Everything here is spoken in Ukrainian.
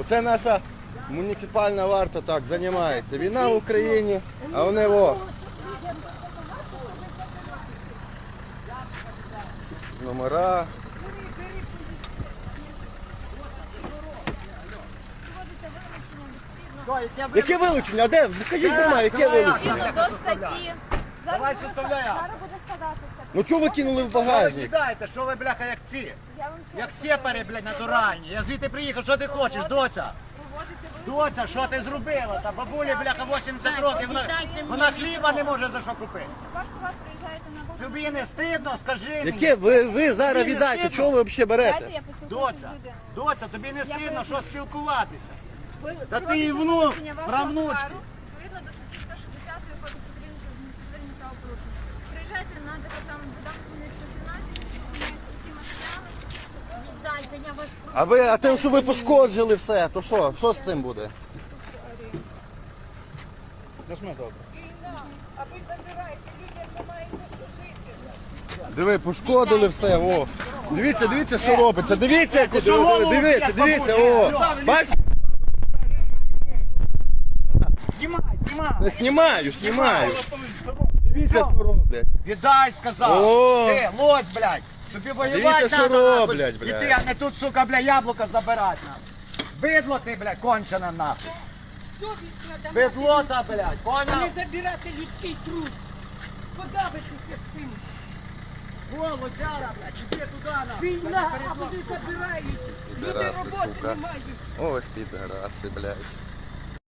Оце наша муніципальна варта так займається. Війна в Україні, а вони о. Номера. Яке вилучення? А де? Покажіть немає, яке вилучення? Відповідно до статті. Зараз буде составляй Ну чого ви кинули в багажник? Кидайте, що ви, бляха, як ці. Як сепари, блядь, натуральні. Я звідти приїхав, що ти хочеш, доця? Доця, що ти зробила? Та бабулі, бляха, 80 років, вона, вона хліба не може за що купити. Тобі не стидно, скажи мені. Яке ви, ви зараз Ні, віддайте, сильно. чого ви взагалі берете? Доця, доця, тобі не стидно, що спілкуватися. Та ти і внук, правнучки. А ви, а те, що ви пошкоджили все, то що? Що з цим буде? Диви, пошкодили все, о. Дивіться, дивіться, що робиться. Дивіться, як що дивіться, дивіться, о. Бачите? Знімай, знімай. Не знімаю, знімаю. Дивіться, що роблять. Віддай, сказав. О! Ти, лось, блядь. Тобі воювати Дивіться, що надо, нахуй. роблять, блядь. Іди, а не тут, сука, бля, яблука забирати, нахуй. Бидло ти, блядь, кончена, нахуй. Бидлота, блядь, Не поняв? забирати людський труд. Подавитися цим. Во, лосяра, блядь, іди туди, нахуй. Війна, а вони забирають. Люди Підараси, роботи сука. не мають. Ох, підараси, блядь.